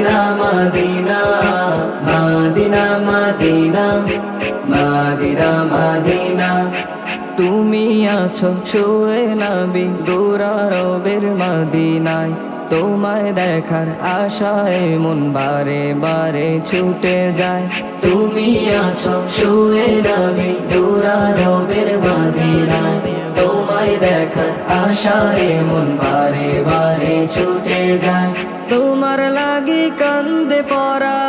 মাদিনা মাদিনা মাদিনা মাদিনা মাদিনা মাদিনা। তুমি আছো শুয়ে নাবি দূরারবের মাদিনায়। তোমায় দেখার আশায় মন বারে বারে ছুটে যায়। তুমি আছো শুয়ে নাবি দূরারবের মাদিনায়। তোমায় দেখার আশায় মন বারে বারে ছুটে যায়। তোমার লাগি কান্দে পরা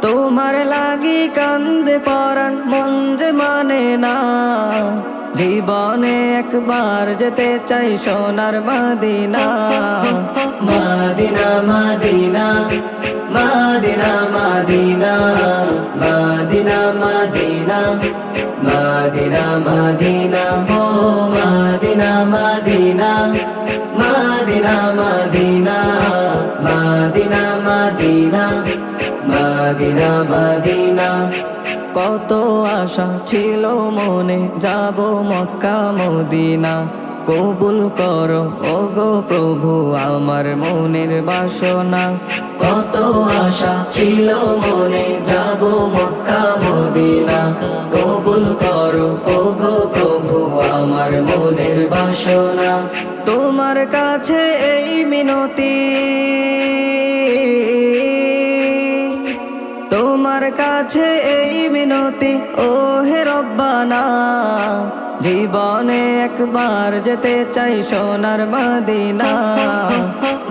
তোমার লাগি কান্দে পরান মন যে মানে না। জীবনে একবার যেতে চাই সোনার মাদিনা। মাদিনা মাদিনা। কত আশা ছিল মনে, যাব মক্কা, মদিনা। কবুল করো, ওগো প্রভু, আমার মনের বাসনা। কত আশা ছিল মনে, যাব মক্কা, মদিনা। কবুল করো ওগো প্রভু আমার মনের বাসনা। তোমার কাছে এই মিনতি। তোমার কাছে এই মিনতি ও হে রব্বানা। জীবনে একবার যেতে চাই সোনার Medina.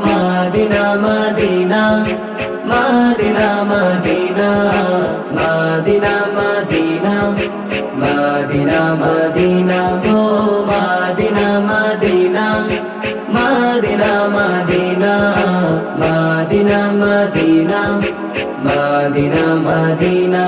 Medina Medina Medina Medina Medina Medina. Medina গো Medina Medina Medina Medina Medina Medina Medina Medina.